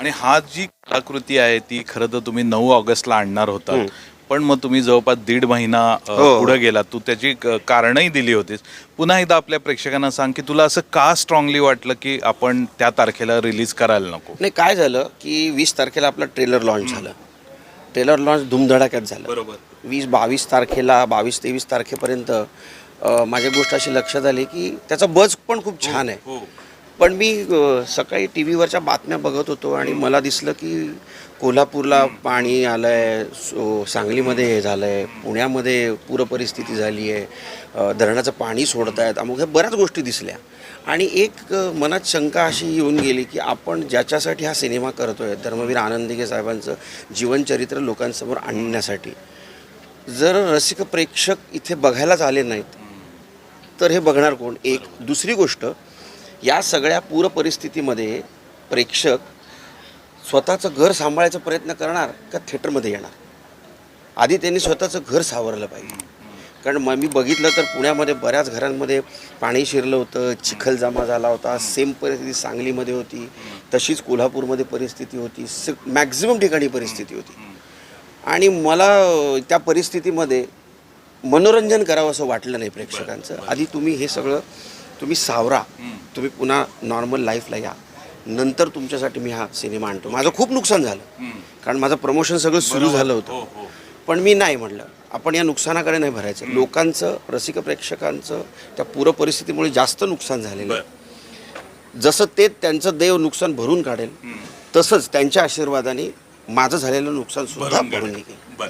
आणि हा जी कलाकृती आहे ती खरं तर तुम्ही नऊ ऑगस्टला आणणार होता. पण मग तुम्ही जवळपास दीड महिना हो. पुढे गेला तू त्याची कारणही दिली होतीस. पुन्हा एकदा आपल्या प्रेक्षकांना सांग की तुला असं का स्ट्रॉंगली वाटलं की आपण त्या तारखेला रिलीज करायला नको? नाही काय झालं की वीस तारखेला आपलं ट्रेलर लॉन्च झालं. ट्रेलर लॉन्च धुमधडाक्यात झालं. बरोबर. वीस बावीस तारखेला बावीस तेवीस तारखेपर्यंत माझ्या गोष्ट अशी लक्षात आली की त्याचा बज पण खूप छान आहे. हो. पण मी सकाळी टी व्हीवरच्या बातम्या बघत होतो आणि मला दिसलं की कोल्हापूरला पाणी आलं आहे सो सांगलीमध्ये हे झालं आहे पुण्यामध्ये पूरपरिस्थिती झाली आहे धरणाचं पाणी सोडत आहेत अमुक ह्या बऱ्याच गोष्टी दिसल्या. आणि एक मनात शंका अशी येऊन गेली की आपण ज्याच्यासाठी हा सिनेमा करतो आहे धर्मवीर आनंदिगे साहेबांचं जीवनचरित्र लोकांसमोर आणण्यासाठी जर रसिक प्रेक्षक इथे बघायलाच आले नाहीत तर हे बघणार कोण? एक. दुसरी गोष्ट या सगळ्या पूर परिस्थितीमध्ये प्रेक्षक स्वतःचं घर सांभाळायचा प्रयत्न करणार का थिएटरमध्ये येणार? आधी त्यांनी स्वतःचं घर सावरलं पाहिजे. कारण मग मी बघितलं तर पुण्यामध्ये बऱ्याच घरांमध्ये पाणी शिरलं होतं चिखल जमा झाला होता सेम परिस्थिती सांगलीमध्ये होती तशीच कोल्हापूरमध्ये परिस्थिती होती स मॅक्झिमम ठिकाणी परिस्थिती होती. आणि मला त्या परिस्थितीमध्ये मनोरंजन करावं असं वाटलं नाही प्रेक्षकांचं. आधी तुम्ही हे सगळं तुम्ही सावरा. तुम्ही पुन्हा नॉर्मल लाईफला या. नंतर तुमच्यासाठी मी हा सिनेमा आणतो. माझं खूप नुकसान झालं. कारण माझं प्रमोशन सगळं सुरू झालं होतं. पण मी नाही म्हटलं. आपण या नुकसानाकडे नाही भरायचं. लोकांचं रसिक प्रेक्षकांचं त्या पूर परिस्थितीमुळे जास्त नुकसान झालेलं आहे. जसं ते त्यांचं देव नुकसान भरून काढेल तसंच त्यांच्या आशीर्वादाने माझं झालेलं नुकसान सुद्धा भरून निघेल.